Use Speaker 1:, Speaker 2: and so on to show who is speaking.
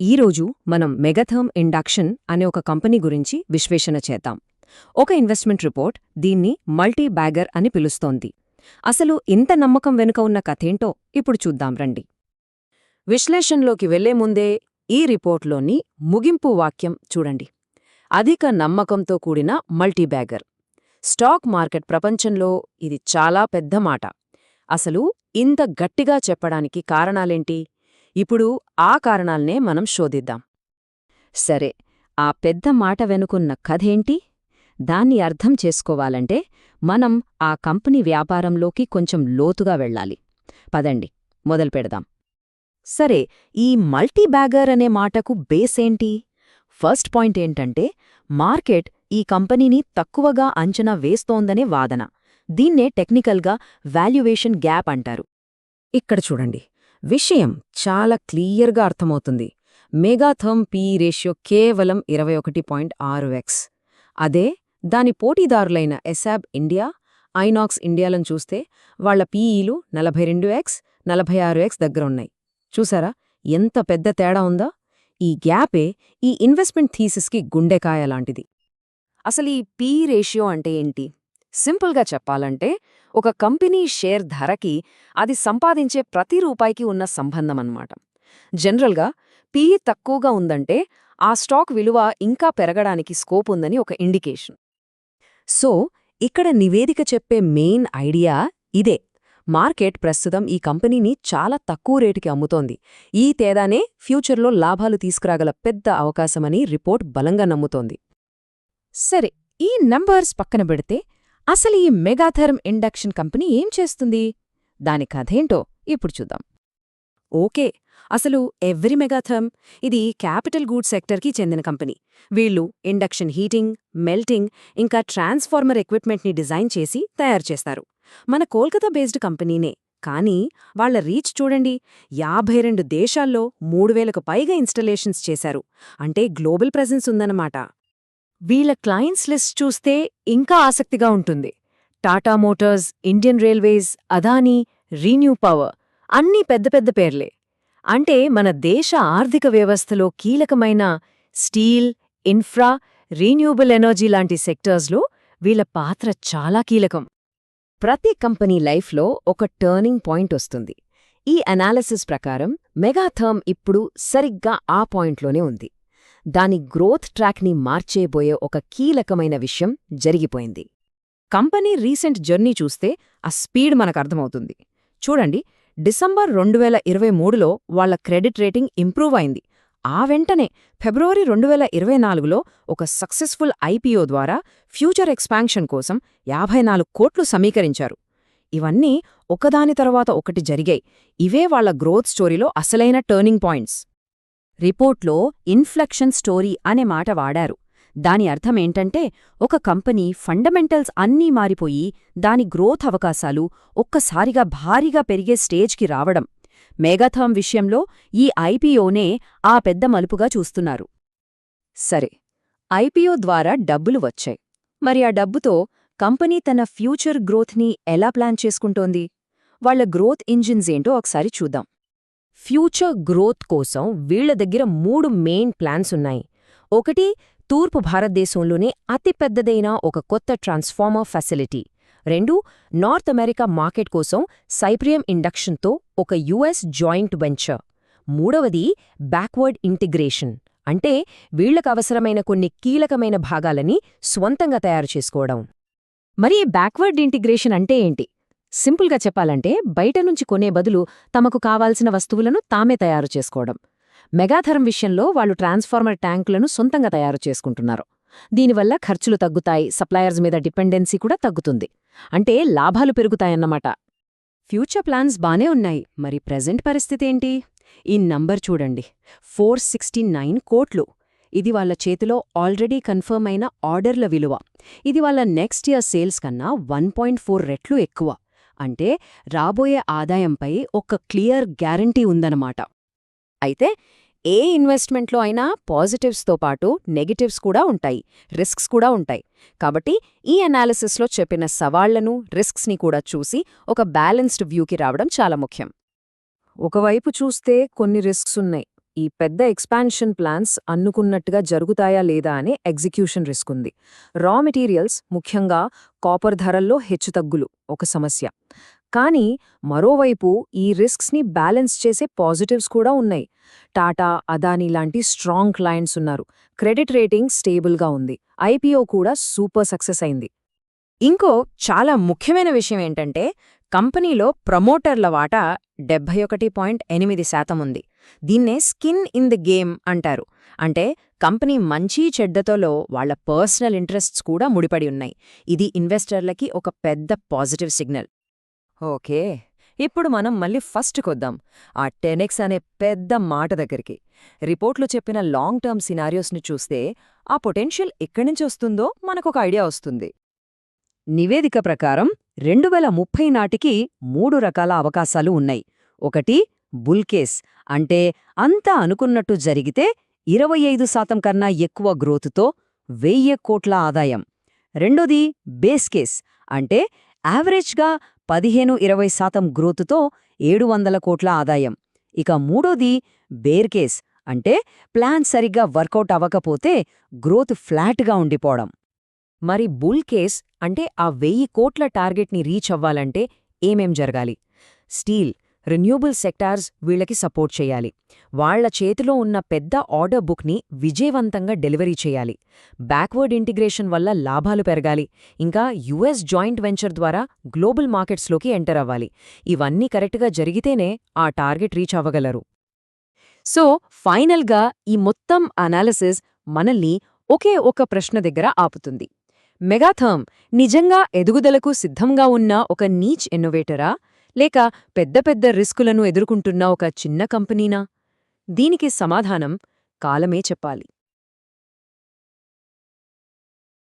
Speaker 1: ఈరోజు మనం మెగథర్మ్ ఇండక్షన్ అనే ఒక కంపెనీ గురించి విశ్లేషణ చేద్దాం. ఒక ఇన్వెస్ట్మెంట్ రిపోర్ట్ దీన్ని మల్టీ బ్యాగర్ అని పిలుస్తోంది. అసలు ఇంత నమ్మకం వెనుక ఉన్న కథేంటో ఇప్పుడు చూద్దాం రండి. విశ్లేషణలోకి వెళ్ళే ముందే ఈ రిపోర్ట్లోని ముగింపు వాక్యం చూడండి. అధిక నమ్మకంతో కూడిన మల్టీబ్యాగర్ స్టాక్ మార్కెట్ ప్రపంచంలో ఇది చాలా పెద్ద మాట. అసలు ఇంత గట్టిగా చెప్పడానికి కారణాలేంటి? ఇప్పుడు ఆ కారణాల్నే మనం శోధిద్దాం. సరే ఆ పెద్ద మాట వెనుకున్న కథేంటి? దాన్ని అర్థం చేసుకోవాలంటే మనం ఆ కంపెనీ వ్యాపారంలోకి కొంచెం లోతుగా వెళ్ళాలి. పదండి మొదలుపెడదాం సరే ఈ మల్టీబ్యాగర్ అనే మాటకు బేసేంటి ఫస్ట్ పాయింట్ ఏంటంటే మార్కెట్ ఈ కంపెనీని తక్కువగా అంచనా వేస్తోందనే వాదన. దీన్నే టెక్నికల్గా వాల్యుయేషన్ గ్యాప్ అంటారు. ఇక్కడ చూడండి విషయం చాలా క్లియర్గా అర్థమవుతుంది. మెగాథర్మ్ పీ రేషియో కేవలం ఇరవై ఒకటి పాయింట్ ఆరు ఎక్స్. అదే దాని పోటీదారులైన ఎసాబ్ ఇండియా ఐనాక్స్ ఇండియాలను చూస్తే వాళ్ళ పీఈలు నలభై రెండు ఎక్స్ నలభై ఆరు ఎక్స్ దగ్గరున్నాయి. చూసారా? ఎంత పెద్ద తేడా ఉందా? ఈ గ్యాపే ఈ ఇన్వెస్ట్మెంట్ థీసిస్కి గుండెకాయ లాంటిది. అసలు ఈ పీఈ రేషియో అంటే ఏంటి? సింపుల్గా చెప్పాలంటే ఒక కంపెనీ షేర్ ధరకి అది సంపాదించే ప్రతి రూపాయికి ఉన్న సంబంధమన్నమాట. జనరల్గా పీఈ తక్కువగా ఉందంటే ఆ స్టాక్ విలువ ఇంకా పెరగడానికి స్కోప్ ఉందని ఒక ఇండికేషన్. సో ఇక్కడ నివేదిక చెప్పే మెయిన్ ఐడియా ఇదే. మార్కెట్ ప్రస్తుతం ఈ కంపెనీని చాలా తక్కువ రేటుకి అమ్ముతోంది. ఈ తేడానే ఫ్యూచర్లో లాభాలు తీసుకురాగల పెద్ద అవకాశమని రిపోర్ట్ బలంగా నమ్ముతోంది. సరే ఈ నంబర్స్ పక్కన పెడితే అసలు ఈ మెగాథర్మ్ ఇండక్షన్ కంపెనీ ఏం చేస్తుంది? దాని కథేంటో ఇప్పుడు చూద్దాం. ఓకే అసలు ఎవ్రీ మెగాథర్మ్ ఇది క్యాపిటల్ గూడ్స్ సెక్టర్కి చెందిన కంపెనీ. వీళ్ళు ఇండక్షన్ హీటింగ్ మెల్టింగ్ ఇంకా ట్రాన్స్ఫార్మర్ ఎక్విప్మెంట్ని డిజైన్ చేసి తయారు చేస్తారు. మన కోల్కతా బేస్డ్ కంపెనీనే. కానీ వాళ్ళ రీచ్ చూడండి యాభై రెండు దేశాల్లో మూడు వేలకు పైగా ఇన్స్టలేషన్స్ చేశారు. అంటే గ్లోబల్ ప్రెజెన్స్ ఉందన్నమాట. వీళ్ళ క్లయింట్స్ లిస్ట్ చూస్తే ఇంకా ఆసక్తిగా ఉంటుంది. Tata Motors Indian Railways Adani ReNew Power అన్నీ పెద్ద పెద్ద పేర్లే. అంటే మన దేశ ఆర్థిక వ్యవస్థలో కీలకమైన స్టీల్ ఇన్ఫ్రా రీన్యూబుల్ ఎనర్జీ లాంటి సెక్టర్స్లో వీళ్ళ పాత్ర చాలా కీలకం. ప్రతి కంపెనీ లైఫ్లో ఒక టర్నింగ్ పాయింట్ వస్తుంది. ఈ అనాలిసిస్ ప్రకారం మెగాథర్మ్ ఇప్పుడు సరిగ్గా ఆ పాయింట్లోనే ఉంది. దాని గ్రోత్ ట్రాక్ని మార్చేయబోయే ఒక కీలకమైన విషయం జరిగిపోయింది. కంపెనీ రీసెంట్ జర్నీ చూస్తే ఆ స్పీడ్ మనకర్థమవుతుంది చూడండి డిసెంబర్ రెండు వేల ఇరవై మూడులో వాళ్ళ క్రెడిట్ రేటింగ్ ఇంప్రూవ్ అయింది. ఆ వెంటనే ఫిబ్రవరి రెండు వేల ఇరవై నాలుగులో ఒక సక్సెస్ఫుల్ ఐపీఓ ద్వారా ఫ్యూచర్ ఎక్స్పాన్షన్ కోసం యాభై నాలుగు కోట్లు సమీకరించారు. ఇవన్నీ ఒకదాని తర్వాత ఒకటి జరిగాయి. ఇవే వాళ్ళ గ్రోత్ స్టోరీలో అసలైన టర్నింగ్ పాయింట్స్. రిపోర్ట్లో ఇన్ఫ్లెక్షన్ స్టోరీ అనే మాట వాడారు. దాని అర్థమేంటంటే ఒక కంపెనీ ఫండమెంటల్స్ అన్నీ మారిపోయి దాని గ్రోత్ అవకాశాలు ఒక్కసారిగా భారీగా పెరిగే స్టేజ్కి రావడం. మేఘాథామ్ విషయంలో ఈ ఐపీఓనే ఆ పెద్ద మలుపుగా చూస్తున్నారు. సరే ఐపీఓ ద్వారా డబ్బులు వచ్చాయి. మరి ఆ డబ్బుతో కంపెనీ తన ఫ్యూచర్ గ్రోత్ని ఎలా ప్లాన్ చేసుకుంటోంది? వాళ్ళ గ్రోత్ ఇంజిన్స్ ఏంటో ఒకసారి చూద్దాం. ఫ్యూచర్ గ్రోత్ కోసం వీళ్ళ దగ్గర మూడు మెయిన్ ప్లాన్స్ ఉన్నాయి. ఒకటి తూర్పు భారతదేశంలోనే అతిపెద్దదైన ఒక కొత్త ట్రాన్స్ఫార్మర్ ఫెసిలిటీ. రెండు నార్త్ అమెరికా మార్కెట్ కోసం సైప్రియం ఇండక్షన్తో ఒక యుఎస్ జాయింట్ వెంచర్. మూడవది బ్యాక్వర్డ్ ఇంటిగ్రేషన్. అంటే వీళ్ళకు అవసరమైన కొన్ని కీలకమైన భాగాలని స్వంతంగా తయారు చేసుకోవడం. మరి బ్యాక్వర్డ్ ఇంటిగ్రేషన్ అంటే ఏంటి? సింపుల్గా చెప్పాలంటే బయట నుంచి కొనే బదులు తమకు కావాల్సిన వస్తువులను తామే తయారు చేసుకోవడం. మెగాధరం విషయంలో వాళ్ళు ట్రాన్స్ఫార్మర్ ట్యాంకులను సొంతంగా తయారు చేసుకుంటున్నారు. దీనివల్ల ఖర్చులు తగ్గుతాయి సప్లయర్స్ మీద డిపెండెన్సీ కూడా తగ్గుతుంది. అంటే లాభాలు పెరుగుతాయన్నమాట. ఫ్యూచర్ ప్లాన్స్ బానే ఉన్నాయి. మరి ప్రెజెంట్ పరిస్థితేంటి ఈ నంబర్ చూడండి. ఫోర్ సిక్స్టీ నైన్ కోట్లు. ఇది వాళ్ళ చేతిలో ఆల్రెడీ కన్ఫర్మ్ అయిన ఆర్డర్ల విలువ. ఇది వాళ్ళ నెక్స్ట్ ఇయర్ సేల్స్ కన్నా వన్ పాయింట్ ఫోర్ రెట్లు ఎక్కువ. అంటే రాబోయే ఆదాయంపై ఒక క్లియర్ గ్యారంటీ ఉందన్నమాట. అయితే ఏ ఇన్వెస్ట్మెంట్లో అయినా పాజిటివ్స్తో పాటు నెగటివ్స్ కూడా ఉంటాయి రిస్క్స్ కూడా ఉంటాయి. కాబట్టి ఈ అనాలిసిస్లో చెప్పిన సవాళ్ళను రిస్క్స్ని కూడా చూసి ఒక బ్యాలెన్స్డ్ వ్యూకి రావడం చాలా ముఖ్యం. ఒకవైపు చూస్తే కొన్ని రిస్క్స్ ఉన్నాయి. ఈ పెద్ద ఎక్స్పాన్షన్ ప్లాన్స్ అన్నుకున్నట్టుగా జరుగుతాయా లేదా అనే ఎగ్జిక్యూషన్ రిస్క్ ఉంది. రా మెటీరియల్స్ ముఖ్యంగా కాపర్ ధరల్లో హెచ్చుతగ్గులు ఒక సమస్య. కానీ మరోవైపు ఈ రిస్క్స్ని బ్యాలెన్స్ చేసే పాజిటివ్స్ కూడా ఉన్నాయి. టాటా అదానీ లాంటి స్ట్రాంగ్ క్లయింట్స్ ఉన్నారు. క్రెడిట్ రేటింగ్ స్టేబుల్గా ఉంది. ఐపీఓ కూడా సూపర్ సక్సెస్ అయింది. ఇంకో చాలా ముఖ్యమైన విషయం ఏంటంటే కంపెనీలో ప్రమోటర్ల వాటా డెబ్బై ఒకటి పాయింట్ ఎనిమిది శాతం ఉంది. దీన్నే స్కిన్ ఇన్ ది గేమ్ అంటారు. అంటే కంపెనీ మంచి చెడ్డతోలో వాళ్ళ పర్సనల్ ఇంట్రెస్ట్స్ కూడా ముడిపడి ఉన్నాయి. ఇది ఇన్వెస్టర్లకి ఒక పెద్ద పాజిటివ్ సిగ్నల్. ఓకే. ఇప్పుడు మనం మళ్ళీ ఫస్ట్ కొద్దాం. ఆ టెనెక్స్ అనే పెద్ద మాట దగ్గరికి. రిపోర్ట్లో చెప్పిన లాంగ్ టర్మ్ సినారియోస్ని చూస్తే ఆ పొటెన్షియల్ ఎక్కడి నుంచి వస్తుందో మనకొక ఐడియా వస్తుంది. నివేదిక ప్రకారం రెండు ముప్పై నాటికి మూడు రకాల అవకాశాలు ఉన్నాయి. ఒకటి బుల్ కేస్. అంటే అంతా అనుకున్నట్టు జరిగితే ఇరవై ఐదు శాతం కన్నా ఎక్కువ గ్రోత్తో వెయ్యి కోట్ల ఆదాయం. రెండోది బేస్ కేస్ అంటే యావరేజ్గా పదిహేను ఇరవై శాతం గ్రోత్తో ఏడు వందల కోట్ల ఆదాయం. ఇక మూడోది బేర్ కేస్ అంటే ప్లాన్ సరిగ్గా వర్కౌట్ అవ్వకపోతే గ్రోత్ ఫ్లాట్గా ఉండిపోవడం. మరి బుల్ కేస్ అంటే ఆ వెయ్యి కోట్ల టార్గెట్ని రీచ్ అవ్వాలంటే ఏమేం జరగాలి? స్టీల్ రెన్యూబుల్ సెక్టార్స్ వీళ్ళకి సపోర్ట్ చేయాలి. వాళ్ళ చేతిలో ఉన్న పెద్ద ఆర్డర్ బుక్ని విజయవంతంగా డెలివరీ చేయాలి. బ్యాక్వర్డ్ ఇంటిగ్రేషన్ వల్ల లాభాలు పెరగాలి. ఇంకా యుఎస్ జాయింట్ వెంచర్ ద్వారా గ్లోబల్ మార్కెట్స్లోకి ఎంటర్ అవ్వాలి. ఇవన్నీ కరెక్ట్గా జరిగితేనే ఆ టార్గెట్ రీచ్ అవ్వగలరు. సో ఫైనల్గా ఈ మొత్తం అనాలిసిస్ మనల్ని ఒకే ఒక ప్రశ్న దగ్గర ఆపుతుంది. మెగాథర్మ్ నిజంగా ఎదుగుదలకు సిద్ధంగా ఉన్న ఒక నీచ్ ఇన్నోవేటరా? లేక పెద్ద పెద్ద రిస్కులను ఎదుర్కొంటున్న ఒక చిన్న కంపెనీనా? దీనికి సమాధానం కాలమే చెప్పాలి.